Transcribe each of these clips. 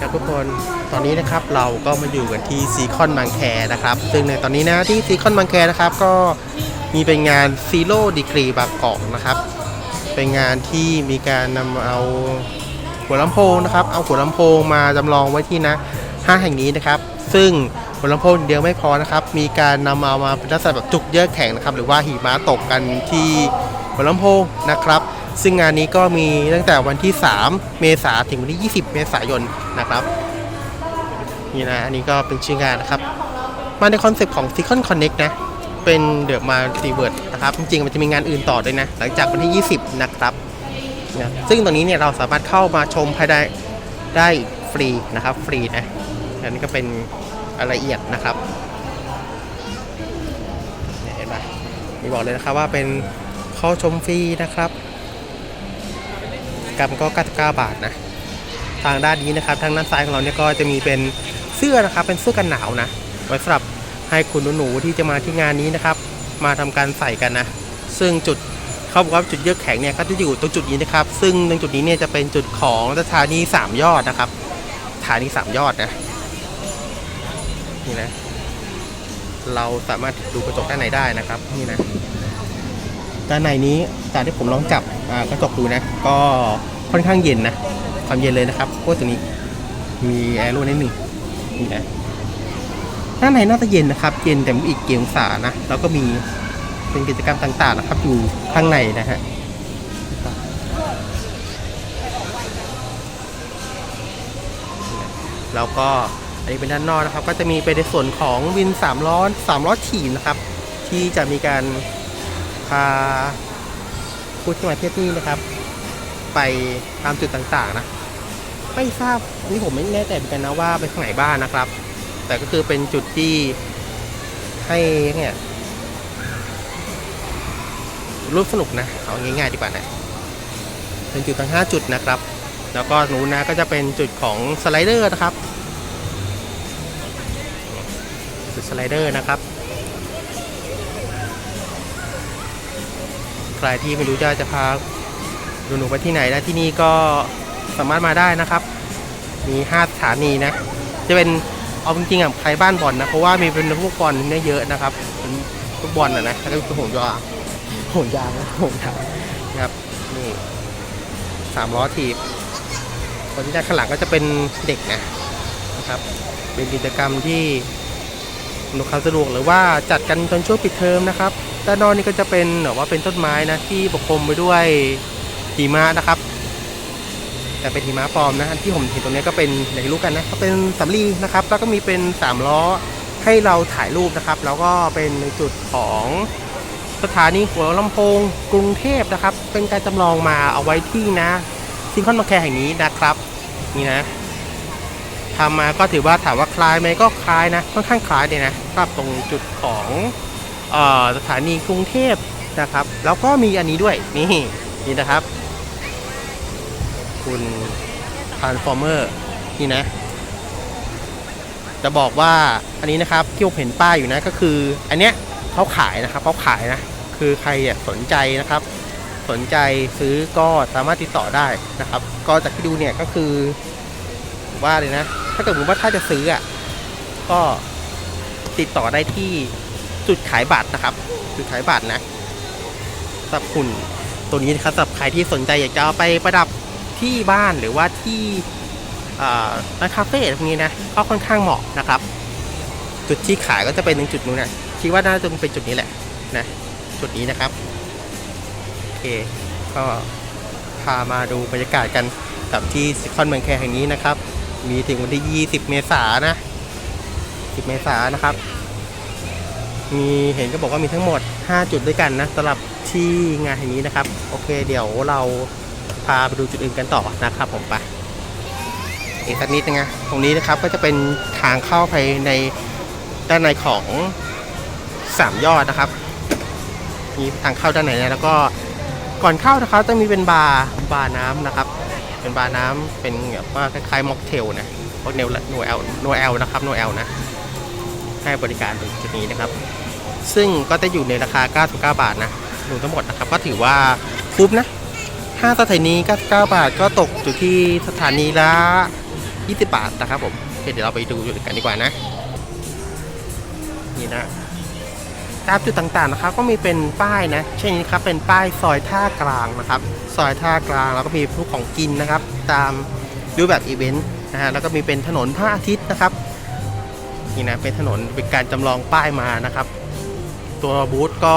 ครับทุกคน ตอนนี้นะครับเราก็มาอยู่กันที่ซีคอนบางแคนะครับ ซึ่งในตอนนี้นะที่ซีคอนบางแคนะครับก็มีเป็นงานซีโร่ดีกรีบางกอกนะครับ เป็นงานที่มีการนำเอาหัวลำโพงนะครับ เอาหัวลำโพงมาจำลองไว้ที่นะห้างแห่งนี้นะครับ ซึ่งหัวลำโพงอย่างเดียวไม่พอนะครับ มีการนำเอามาเป็นลักษณะแบบจุกเยอะแข็งนะครับ หรือว่าหิมะตกกันที่หัวลำโพงนะครับ ซึ่งงานนี้ก็มีตั้งแต่วันที่ 3 เมษาถึงวันที่ 20 เมษายนนะครับนี่นะอันนี้ก็เป็นชื่องานนะครับ มาในคอนเซปต์ของ s i c o n Connect นะ เป็นเดอะมารีเวิร์ดนะครับ จริงๆ มันจะมีงานอื่นต่อด้วยนะ หลังจากวันที่ 20 นะครับนะซึ่งตรงนี้เนี่ยเราสามารถเข้ามาชมภายในได้ฟรีนะครับ ฟรีนะอันนี้ก็เป็นรายละเอียดนะครับนี่เห็นไหมมีบอกเลยนะครับว่าเป็นเข้าชมฟรีนะครับ กรรมก็99บาทนะทางด้านนี้นะครับทางด้านซ้ายของเราเนี่ยก็จะมีเป็นเสื้อนะครับเป็นเสื้อกันหนาวนะไว้สำหรับให้คุณหนูๆที่จะมาที่งานนี้นะครับ มาทำการใส่กันนะ ซึ่งจุดเขาบอกว่าจุดเยือกแข็งเนี่ยก็จะอยู่ตรงจุดนี้นะครับ ซึ่งตรงจุดนี้เนี่ยจะเป็นจุดของสถานีสามยอดนะครับสถานีสามยอดนะนี่นะเราสามารถดูกระจกด้านในได้นะครับนี่นะด้านในนี้จากที่ผมลองจับกระจกดูนะ ก็ ค่อนข้างเย็นนะ ความเย็นเลยนะครับเพรตัวนี้ มีแอร์รั่วนิดหนึ่งนี่นะด้านในน่าจะเย็นนะครับ เย็นแต่อีกเกี่องศานะ แล้วก็มีเป็นกิจกรรมต่างๆนะครับ อยู่ข้างในนะฮะแล้วก็อันนี้เป็นด้านนอกนะครับ ก็จะมีเป็นในส่วนของวิน3ล้อ3ล้อถีบนะครับ ที่จะมีการพาผู้ที่มาเที่ยวที่นะครับ ไปตามจุดต่างๆนะ ไม่ทราบนนี้ผมไม่แน่ใจเหมือนกันนะว่าเป็นทางไหนบ้างนะครับ แต่ก็คือเป็นจุดที่ให้เนี่ยร่วมสนุกนะเอาง่ายๆดีกว่านะเป็นจุดทั้ง 5 จุดนะครับ แล้วก็หนูนะก็จะเป็นจุดของสไลเดอร์นะครับจุดสไลเดอร์นะครับใครที่ไม่รู้จะจะพา หนูๆไปที่ไหนนะที่นี่ก็สามารถมาได้นะครับ มี5สถานีนะ จะเป็นเอาจริงๆอะใครบ้านบอลนะ เพราะว่ามีเป็นพวกบอลเนี่ยเยอะนะครับเป็นพวกบอลอะนะแล้วก็เป็นห่วงยางห่วงยางนะห่วงยางนะครับนี่สามล้อถีบคนที่ด้านข้างหลังก็จะเป็นเด็กนะนะครับ เป็นกิจกรรมที่อำนวยความสะดวกหรือว่าจัดกันตอนช่วงปิดเทอมนะครับด้านนอกนี่ก็จะเป็นแบบว่าเป็นต้นไม้นะที่ปกคลุมไปด้วย หิมะนะครับ แต่เป็นหิมะปลอมนะที่ผมเห็นตรงนี้ก็เป็นอย่างที่รู้กันนะก็เป็นสำลีนะครับ แล้วก็มีเป็นสามล้อให้เราถ่ายรูปนะครับ แล้วก็เป็นในจุดของสถานีหัวลำโพงกรุงเทพนะครับ เป็นการจำลองมาเอาไว้ที่นะซิงคอนมาแคร์แห่งนี้นะครับ นี่นะทำมาก็ถือว่าถามว่าคล้ายไหมก็คล้ายนะค่อนข้างคล้ายเลยนะครับตรงจุดของออสถานีกรุงเทพนะครับ แล้วก็มีอันนี้ด้วยนี่นี่นะครับ คุณ Transformer นี่นะ จะบอกว่าอันนี้นะครับที่ผมเห็นป้ายอยู่นะก็คือ อันเนี้ยเขาขายนะครับเขาขายนะ คือใครสนใจนะครับ สนใจซื้อก็สามารถติดต่อได้นะครับ ก็จากที่ดูเนี่ยก็คือว่าเลยนะ ถ้าเกิดว่าถ้าจะซื้ออะก็ติดต่อได้ที่จุดขายบัตรนะครับ จุดขายบัตรนะสำหรับหุ่นตัวนี้นะครับสำหรับใครที่สนใจอยากจะเอาไปประดับ ที่บ้านหรือว่าที่ร้านคาเฟ่พวกนี้นะก็ค่อนข้างเหมาะนะครับ จุดที่ขายก็จะเป็นตรงจุดนู้นนะคิดว่าน่าจะเป็นจุดนี้แหละนะจุดนี้นะครับโอเคก็พามาดูบรรยากาศกันกับที่ซิคอนเมืองแคร์แห่งนี้นะครับ มีถึงวันที่ 20 เมษายนนะ 10 เมษายนนะครับ มีเห็นก็บอกว่ามีทั้งหมด 5 จุดด้วยกันนะสำหรับที่งานแห่งนี้นะครับ โอเค เดี๋ยวเราาไปดูจุดอื่นกันต่อนะครับผมไปอีกสักนิดนึงนะตรงนี้นะครับก็จะเป็นทางเข้าไปในด้านในของสามยอดนะครับมีทางเข้าด้านในนะแล้วก็ก่อนเข้านะครับต้องมีเป็นบาร์บาร์น้ำนะครับ เป็นบาร์น้ำเป็นแบบว่าคล้ายๆม็อกเทลนะพวกเนลโนเอลโนเอลนะครับโนเอลนะให้บริการตรงจุดนี้นะครับ ซึ่งก็จะอยู่ในราคา 99 บาทนะรวมทั้งหมดนะครับ ก็ถือว่าคุ้มนะ 5สถานี 99 บาท ก็ตกอยู่ที่สถานีละ 20 บาทนะครับผมโอเคเดี๋ยวเราไปดูจุดกันดีกว่านะ นี่นะตามจุดต่างๆนะครับก็มีเป็นป้ายนะ เช่นนี้ครับเป็นป้ายซอยท่ากลางนะครับ ซอยท่ากลางแล้วก็มีพวกของกินนะครับ ตามรูปแบบอีเวนต์นะฮะแล้วก็มีเป็นถนนพระอาทิตย์นะครับนี่นะเป็นถนนเป็นการจำลองป้ายมานะครับ ตัวบูธก็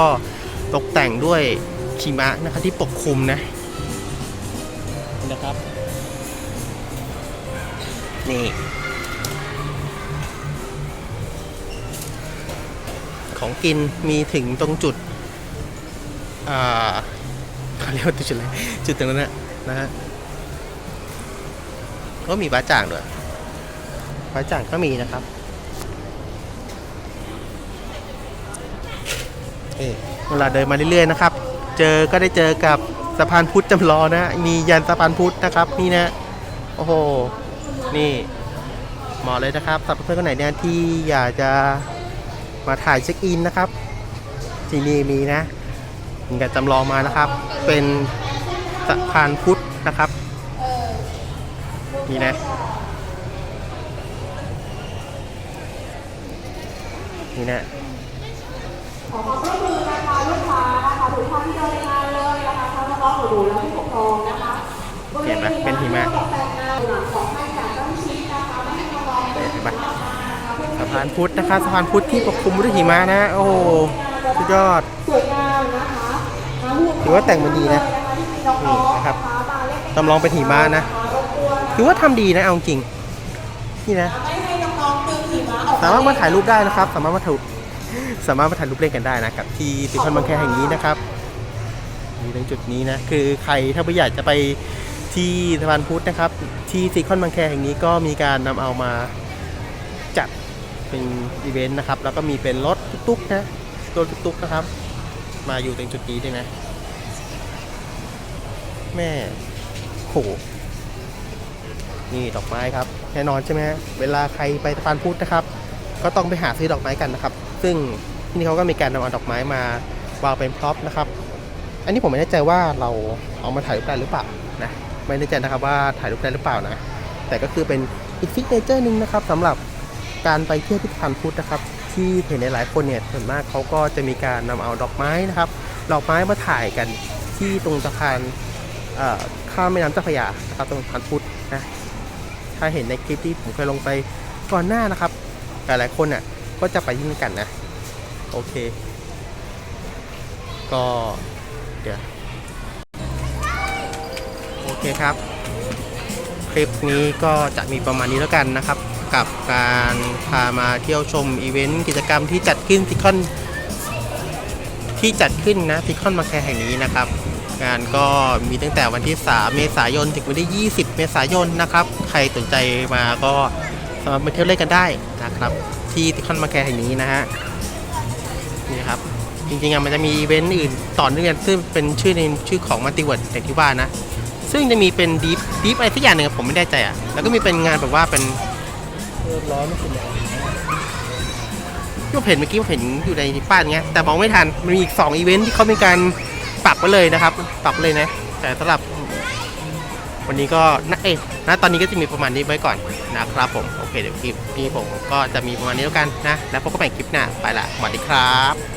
ตกแต่งด้วยชิมะนะครับที่ปกคลุมนะ นะครับ นี่ ของกินมีถึงตรงจุด อ่าเขาเรียกว่าจุดอะไรจุดตรงนั้นนะนะฮะก็มีบ้าจ่างด้วยบ้าจ่างก็มีนะครับเอ๊ะเวลาเดินมาเรื่อยๆนะครับ เจอก็ได้เจอกับ สะพานพุทธจำลองนะ มียันสะพานพุทธนะครับ นี่นะ โอ้โห นี่เหมาะเลยนะครับสำหรับเพื่อนคนไหนเนี่ยที่อยากจะมาถ่ายเช็คอินนะครับ ที่นี่มีนะมีการจำลองมานะครับ เป็นสะพานพุทธนะครับ นี่นะนี่นะ ขอความร่วมมือนะคะลูกค้านะคะทุกท่านที่เดินงานเลยนะคะ ทั้งน้องๆหนูๆและผู้ปกครองนะคะเห็นไหมเป็นหิมะตกแต่งงานหลังของให้จากต้องชิดนะคะไม่ให้น้องๆเห็นไหมสะพานพุทธนะครับสะพานพุทธที่ปกคลุมด้วยหิมะนะ โอ้โหสุดยอดสวยงามนะคะทั้งผู้ปกครองถือว่าแต่งมาดีนะที่มีน้องๆนี่นะครับมาเล่นจำลองเป็นหิมะนะรบกวนถือว่าทำดีนะเอาจริงนี่นะไม่ให้น้องๆดึงหิมะออกสามารถมาถ่ายรูปได้นะครับ สามารถมาถ่ายสามารถมาถ่ายรูปเล่นกันได้นะกับ ที่ติคอนบางแคแห่งนี้นะครับ มีตรงจุดนี้นะคือใครถ้าไม่อยากจะไปที่สะพานพุทธนะครับ ที่ซีคอนบางแคแห่งนี้ก็มีการนำเอามาจัดเป็นอีเวนต์นะครับ แล้วก็มีเป็นรถตุ๊กๆนะรถตุ๊กๆนะครับ มาอยู่ตรงจุดนี้ด้วยนะแม่โหนี่ดอกไม้ครับแน่นอนใช่ไหมเวลาใครไปสะพานพุทธนะครับ ก็ต้องไปหาซื้อดอกไม้กันนะครับ ซึ่งที่นี่เขาก็มีการนำเอาดอกไม้มาวางเป็นพร็อพนะครับ อันนี้ผมไม่แน่ใจว่าเราเอามาถ่ายรูปได้หรือเปล่านะไม่แน่ใจนะครับว่าถ่ายรูปได้หรือเปล่านะแต่ก็คือเป็นอีกฟิกเนเจอร์หนึ่งนะครับสำหรับการไปเที่ยวที่สะพานพุทธนะครับ ที่เห็นในหลายคนเนี่ยส่วนมากเขาก็จะมีการนำเอาดอกไม้นะครับดอกไม้มาถ่ายกันที่ตรงสะพานข้ามแม่น้ำเจ้าพระยานะครับตรงสะพานพุทธนะถ้าเห็นในคลิปที่ผมเคยลงไปก่อนหน้านะครับหลายๆคนอะก็จะไปที่นี่กันนะ โอเค ก็ เดี๋ยวโอเคครับ คลิปนี้ก็จะมีประมาณนี้แล้วกันนะครับ กับการพามาเที่ยวชมอีเวนต์กิจกรรมที่จัดขึ้นทิคอนที่จัดขึ้นนะทิคอนมาแคร์แห่งนี้นะครับ งานก็มีตั้งแต่วันที่ 3 เมษายนถึงวันที่ 20 เมษายนนะครับ ใครสนใจมาก็สามารถมาเที่ยวเล่นกันได้นะครับ ที่ทิคอนมาแคร์แห่งนี้นะฮะนี่ครับ จริงๆอะมันจะมีอีเวนต์อื่นต่อเนื่องซึ่งเป็นชื่อในชื่อของมัลติเวิร์ดอย่างที่ว่านะ ซึ่งจะมีเป็นดีฟดีฟอะไรสักอย่างหนึ่งผมไม่แน่ใจอะแล้วก็มีเป็นงานแบบว่าเป็นร้อนไม่คุณที่ผมเห็นเมื่อกี้ผมเห็นอยู่ในป้ายอย่างเงี้ยแต่มองไม่ทันมันมีอีก2อีเวนต์ที่เขามีการปักไว้เลยนะครับปักไว้เลยนะ แต่สำหรับวันนี้ก็นะเอ๊ะนะตอนนี้ก็จะมีประมาณนี้ไว้ก่อนนะครับผม โอเคเดี๋ยวคลิปนี้ผมก็จะมีประมาณนี้แล้วกันนะ แล้วพบกันใหม่คลิปหน้าไปละสวัสดีครับ